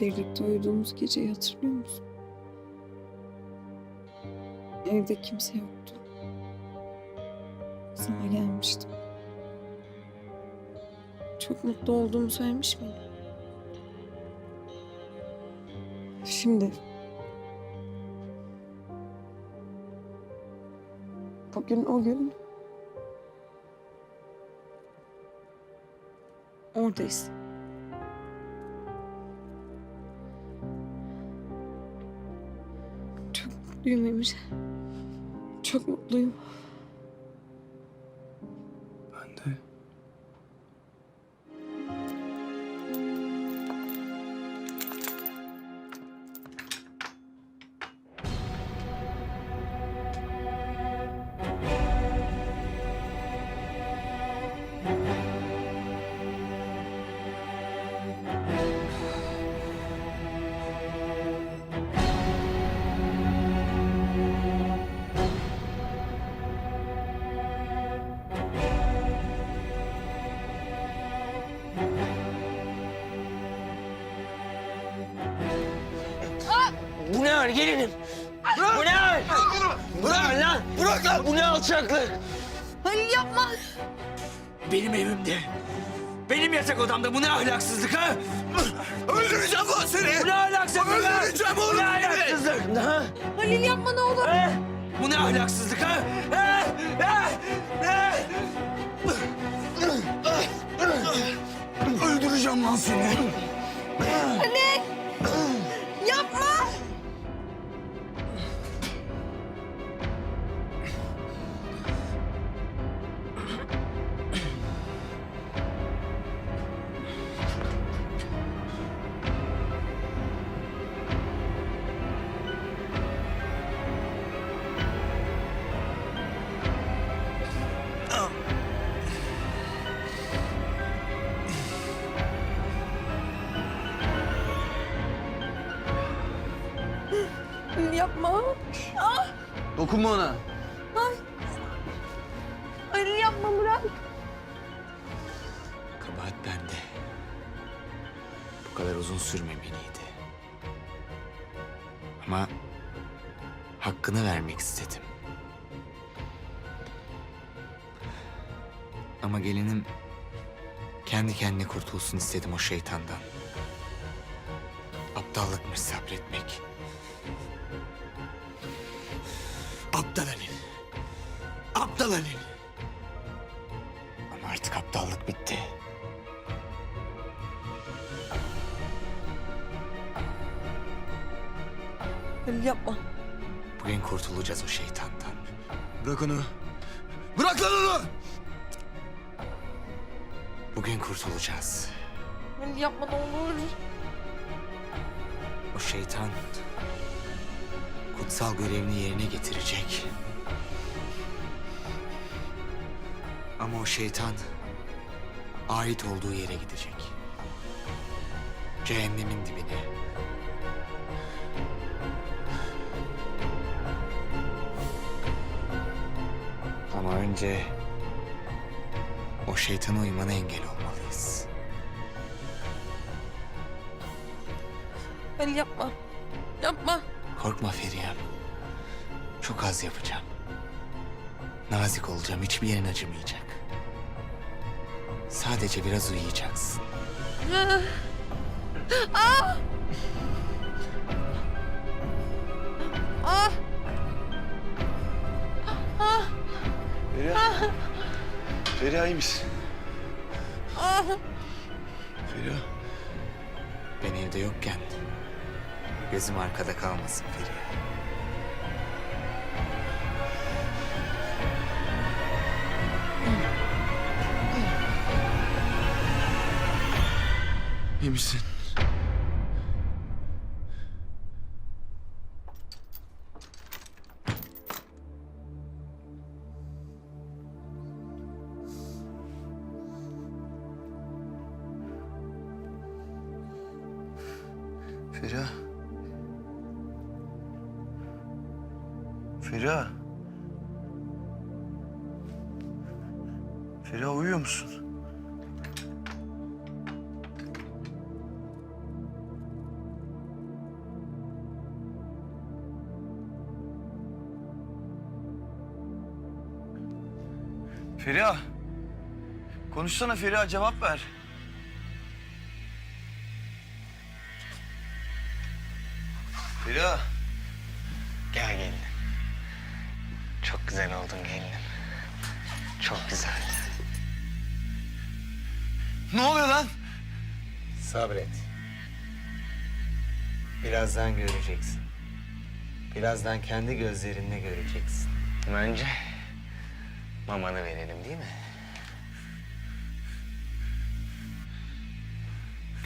Birlikte uyuduğumuz geceyi hatırlıyor musun? Evde kimse yoktu. Sana gelmiştim. Çok mutlu olduğumu söylemiş miydim? Şimdi... Bugün o gün... Oradayız. Mutluyum Emir. Çok mutluyum. Ben de. Bu ne hal gelinim? Bu ne hal? Bırak lan! Bırak lan! Bu ne alçaklık? Halil yapma. Benim evimde. Benim yatak odamda bu ne ahlaksızlık ha? Öldüreceğim lan seni! Bu ne ahlaksızlık ha? Öldüreceğim Bu oğlum ne seni! ahlaksızlık? Ha? Halil yapma ne olur. Ha? Bu ne ahlaksızlık ha? Ha? Ha? Ha? Öldüreceğim lan seni! Yapma. Yapma. Ah, Dokunma ona. Halil yapma bırak. Kabahat bende. Bu kadar uzun sürmemeliydi. Ama hakkını vermek istedim. Ama gelinim kendi kendine kurtulsun istedim o şeytandan. Aptallıkmış sabretmek. Aptal Halil. Ama artık aptallık bitti. Halil yapma. Bugün kurtulacağız o şeytandan. Bırak onu. Bırak lan onu! Bugün kurtulacağız. Halil yapma ne olur. O şeytan kutsal görevini yerine getirecek. Ama o şeytan ait olduğu yere gidecek. Cehennemin dibine. Ama önce o şeytana uymana engel olmalıyız. Halil yapma. Yapma. Korkma Feriha'm. Çok az yapacağım. Nazik olacağım, hiçbir yerin acımayacak. Sadece biraz uyuyacaksın. Ah. Feriha. Feriha iyi misin? Ah. Feriha. Ben evde yokken gözüm arkada kalmasın Feriha. İyi misin? Feriha. Feriha. Feriha uyuyor musun? Feriha. Konuşsana Feriha cevap ver. Feriha. Gel gelinim. Çok güzel oldun gelinim. Çok güzel. Ne oluyor lan? Sabret. Birazdan göreceksin. Birazdan kendi gözlerinle göreceksin. Önce mamanı verelim değil mi?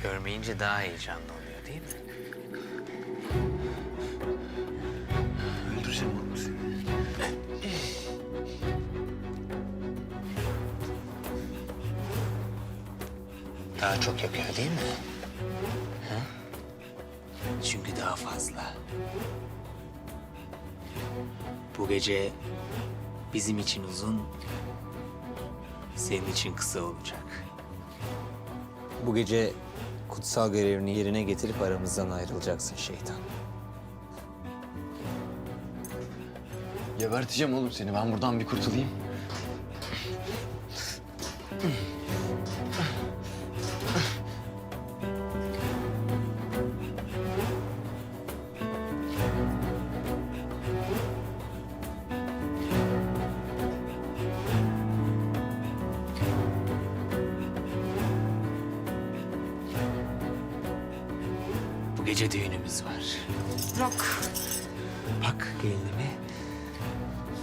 Görmeyince daha heyecanlı oluyor değil mi? Öldüreceğim oğlum seni. Daha çok yapıyor değil mi? Ha? Çünkü daha fazla. Bu gece bizim için uzun, senin için kısa olacak. Bu gece kutsal görevini yerine getirip aramızdan ayrılacaksın şeytan. Geberteceğim oğlum seni. Ben buradan bir kurtulayım. Gece düğünümüz var. Bırak. Bak gelinimi.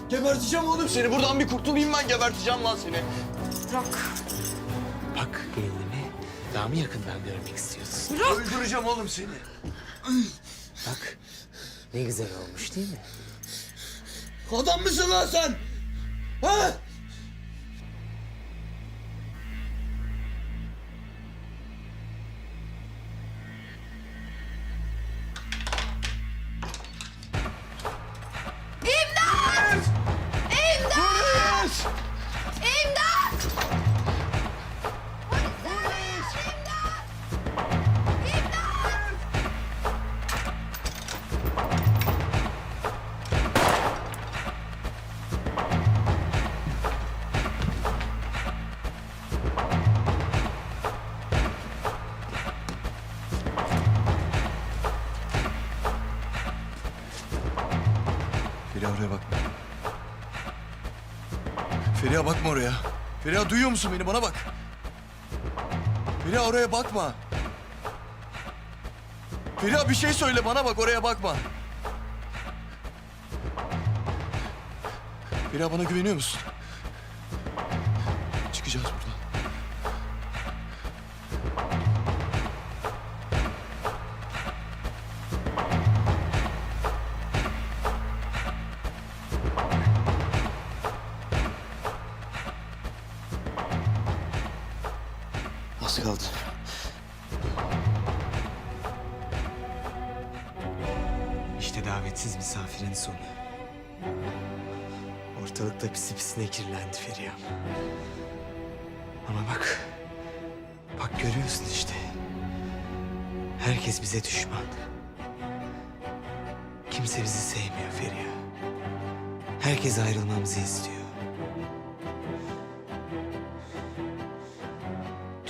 Geberteceğim oğlum seni. Buradan bir kurtulayım ben. Geberteceğim lan seni. Bırak. Bak gelinimi. Daha mı yakından görmek istiyorsun? Öldüreceğim oğlum seni. Bak ne güzel olmuş değil mi? Adam mısın lan sen? Ha? Feriha bakma oraya. Feriha duyuyor musun beni? Bana bak. Feriha oraya bakma. Feriha bir şey söyle bana bak oraya bakma. Feriha bana güveniyor musun? Kaldı. İşte davetsiz misafirin sonu. Ortalıkta pisi pisine kirlendi Feriha. Ama bak, bak görüyorsun işte. Herkes bize düşman. Kimse bizi sevmiyor Feriha. Herkes ayrılmamızı istiyor.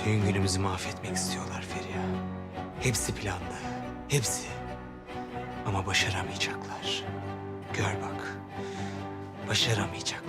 Düğün günümüzü mahvetmek istiyorlar Feriha. Hepsi planlı, hepsi. Ama başaramayacaklar. Gör bak, başaramayacaklar.